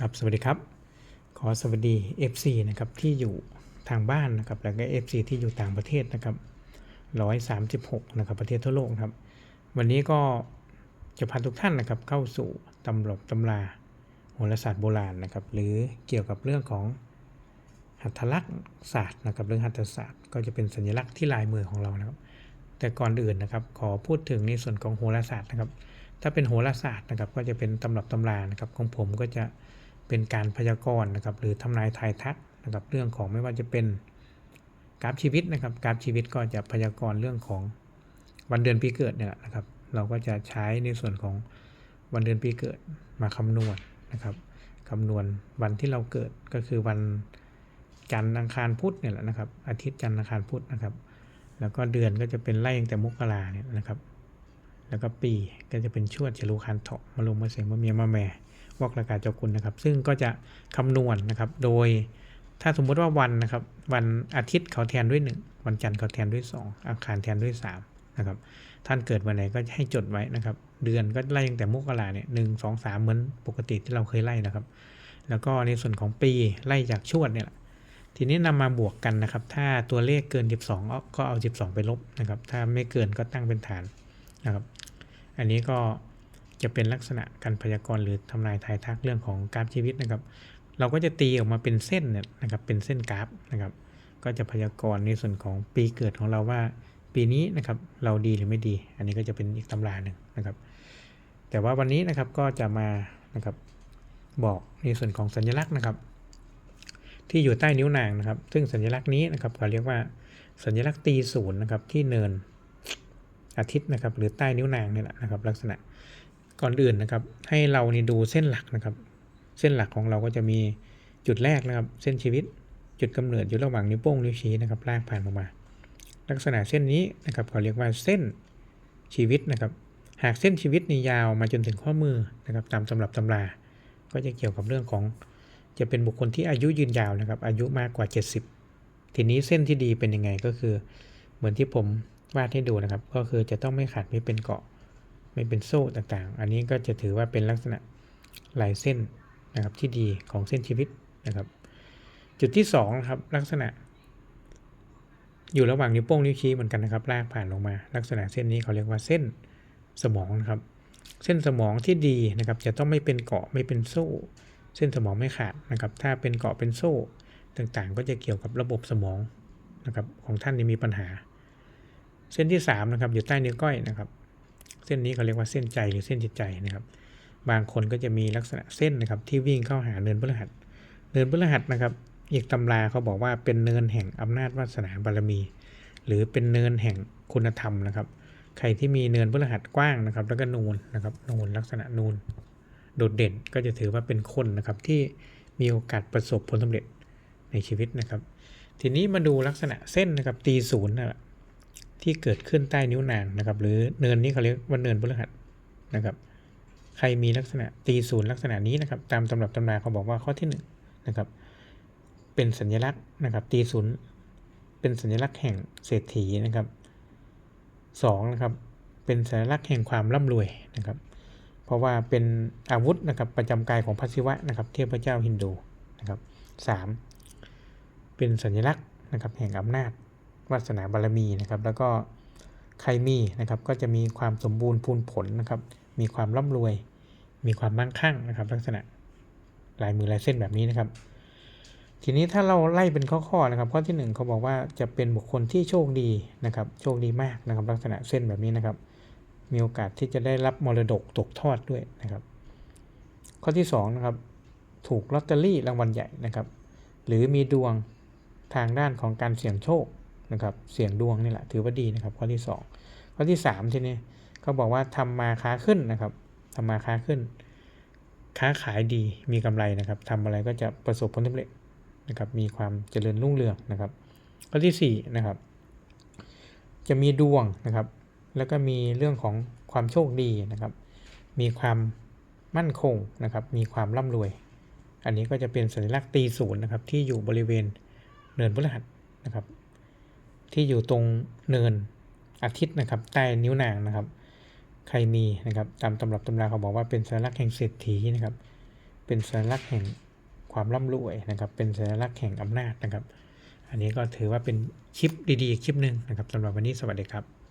ครับสวัสดีครับ ขอสวัสดี FC นะครับที่อยู่ทางบ้านนะครับแล้วก็ FC ที่อยู่ต่างประเทศนะครับ136นะครับประเทศทั่วโลกครับ วันนี้ก็จะพาทุกท่านนะครับเข้าสู่ตำรับตำราโหราศาสตร์โบราณนะครับหรือเกี่ยวกับเรื่องของหัตถลักษณ์ศาสตร์นะครับเรื่องหัตถศาสตร์ก็จะเป็นสัญลักษณ์ที่ลายมือของเรานะครับ แต่ก่อนอื่นนะครับ ขอพูดถึงในส่วนของโหราศาสตร์นะครับ ถ้าเป็นโหราศาสตร์นะครับก็จะเป็นตำรับตำรานะครับของผมก็จะ เป็นการพยากรณ์นะครับหรือทำนายทายทักนะครับเรื่องของไม่ว่าจะเป็นกราฟชีวิตนะครับกราฟชีวิตก็จะพยากรณ์เรื่องของวันเดือนปีเกิดเนี่ยนะครับ เราก็จะใช้ในส่วนของวันเดือนปีเกิดมาคำนวณนะครับคำนวณวันที่เราเกิดก็คือวันจันทร์อังคารพุธเนี่ยแหละนะครับ อาทิตย์จันทร์อังคารพุธนะครับ แล้วก็เดือนก็จะเป็นไล่ตั้งแต่มกราเนี่ยนะครับ แล้วก็ปีก็จะเป็นชวดฉลูคันเถาะมาลงมาเสงมาเมียมาแม่ วอกระกาเจ้าคุณนะครับ ซึ่งก็จะคำนวณนะครับ โดยถ้าสมมติว่าวันนะครับ วันอาทิตย์เขาแทนด้วย 1 วันจันทร์เขาแทนด้วย 2 อังคารแทนด้วย3นะครับ ท่านเกิดวันไหนก็ให้จดไว้นะครับ เดือนก็ไล่ตั้งแต่มกราเนี่ยหนึ่งสองสามเหมือนปกติที่เราเคยไล่นะครับ แล้วก็ในส่วนของปีไล่จากชวดเนี่ยแหละทีนี้นำมาบวกกันนะครับ ถ้าตัวเลขเกิน 12เอาก็เอา 12 ไปลบนะครับ ถ้าไม่เกินก็ตั้งเป็นฐานนะครับ อันนี้ก็ จะเป็นลักษณะการพยากรณ์หรือทำนายทายทักเรื่องของกราฟชีวิตนะครับ เราก็จะตีออกมาเป็นเส้นเนี่ยนะครับ เป็นเส้นกราฟนะครับ ก็จะพยากรณ์ในส่วนของปีเกิดของเราว่า ปีนี้นะครับเราดีหรือไม่ดี อันนี้ก็จะเป็นอีกตำราหนึ่งนะครับ แต่ว่าวันนี้นะครับก็จะมานะครับบอกในส่วนของสัญลักษณ์นะครับ ที่อยู่ใต้นิ้วนางนะครับ ซึ่งสัญลักษณ์นี้นะครับเขาเรียกว่าสัญลักษณ์ตีศูนย์นะครับที่เนินอาทิตย์นะครับ หรือใต้นิ้วนางนี่แหละนะครับ ลักษณะ ก่อนอื่นนะครับ ให้เรานี่ดูเส้นหลักนะครับ เส้นหลักของเราก็จะมีจุดแรกนะครับ เส้นชีวิต จุดกำเนิดอยู่ระหว่างนิ้วโป้งนิ้วชี้นะครับลากผ่านลงมา ลักษณะเส้นนี้นะครับเขาเรียกว่าเส้นชีวิตนะครับ หากเส้นชีวิตนี่ยาวมาจนถึงข้อมือนะครับตามตำรับตำรา ก็จะเกี่ยวกับเรื่องของจะเป็นบุคคลที่อายุยืนยาวนะครับ อายุมากกว่า 70 ทีนี้เส้นที่ดีเป็นยังไงก็คือ เหมือนที่ผมวาดให้ดูนะครับ ก็คือจะต้องไม่ขาดไม่เป็นเกาะ ไม่เป็นโซ่ต่างๆ อันนี้ก็จะถือว่าเป็นลักษณะลายเส้นนะครับที่ดีของเส้นชีวิตนะครับ จุดที่2นะครับลักษณะ อยู่ระหว่างนิ้วโป้งนิ้วชี้เหมือนกันนะครับลากผ่านลงมา ลักษณะเส้นนี้เขาเรียกว่าเส้นสมองนะครับ เส้นสมองที่ดีนะครับ จะต้องไม่เป็นเกาะไม่เป็นโซ่ เส้นสมองไม่ขาดนะครับ ถ้าเป็นเกาะเป็นโซ่ต่างๆ ก็จะเกี่ยวกับระบบสมองนะครับของท่านที่มีปัญหา เส้นที่3นะครับอยู่ใต้นิ้วก้อยนะครับ เส้นนี้เขาเรียกว่าเส้นใจหรือเส้นจิตใจนะครับ บางคนก็จะมีลักษณะเส้นนะครับ ที่วิ่งเข้าหาเนินพฤหัส เนินพฤหัสนะครับ อีกตำราเขาบอกว่าเป็นเนินแห่งอำนาจวาสนาบารมี หรือเป็นเนินแห่งคุณธรรมนะครับ ใครที่มีเนินพฤหัสกว้างนะครับ แล้วก็นูนนะครับนูนลักษณะนูนโดดเด่นก็จะถือว่าเป็นคนนะครับที่มีโอกาสประสบผลสำเร็จในชีวิตนะครับ ทีนี้มาดูลักษณะเส้นนะครับตีศูนย์นะ ที่เกิดขึ้นใต้นิ้วนางนะครับ หรือเนินนี้เขาเรียกว่าเนินพฤหัสนะครับ ใครมีลักษณะตีศูนย์ลักษณะนี้นะครับ ตามตำรับตำราเขาบอกว่าข้อที่1นงนะครับ เป็นสัญลักษณ์นะครับตีศูนย์เป็นสัญลักษณ์แห่งเศรษฐีนะครับสองนะครับ เป็นสัญลักษณ์แห่งความร่ำรวยนะครับ เพราะว่าเป็นอาวุธนะครับประจำกายของพระศิวะนะครับ เทพเจ้าฮินดูนะครับสามเป็นสัญลักษณ์นะครับแห่งอำนาจ วาสนาบารมีนะครับ แล้วก็ใครมีนะครับ ก็จะมีความสมบูรณ์พูนผลนะครับ มีความร่ำรวย มีความมั่งคั่งนะครับ ลักษณะลายมือลายเส้นแบบนี้นะครับ ทีนี้ถ้าเราไล่เป็นข้อๆนะครับ ข้อที่หนึ่งเขาบอกว่าจะเป็นบุคคลที่โชคดีนะครับ โชคดีมากนะครับ ลักษณะเส้นแบบนี้นะครับ มีโอกาสที่จะได้รับมรดกตกทอดด้วยนะครับ ข้อที่2นะครับถูกลอตเตอรี่รางวัลใหญ่นะครับ หรือมีดวงทางด้านของการเสี่ยงโชค นะครับเสี่ยงดวงนี่แหละถือว่าดีนะครับ ข้อที่ 2 ข้อที่ 3 ทีนี้เขาบอกว่าทำมาค้าขึ้นนะครับทำมาค้าขึ้น ค้าขายดีมีกำไรนะครับทำอะไรก็จะประสบผลสำเร็จนะครับ มีความเจริญรุ่งเรืองนะครับ ข้อที่4นะครับ จะมีดวงนะครับ แล้วก็มีเรื่องของความโชคดีนะครับ มีความมั่นคงนะครับ มีความร่ำรวย อันนี้ก็จะเป็นสัญลักษณ์ตีศูนย์นะครับ ที่อยู่บริเวณเนินพฤหัสนะครับ ที่อยู่ตรงเนินอาทิตย์นะครับ ใต้นิ้วนางนะครับ ใครมีนะครับ ตามตำรับตำราเขาบอกว่าเป็นสัญลักษณ์แห่งเศรษฐีนะครับ เป็นสัญลักษณ์แห่งความร่ำรวยนะครับ เป็นสัญลักษณ์แห่งอำนาจนะครับ อันนี้ก็ถือว่าเป็นคลิปดีๆคลิปหนึ่งนะครับสำหรับวันนี้สวัสดีครับ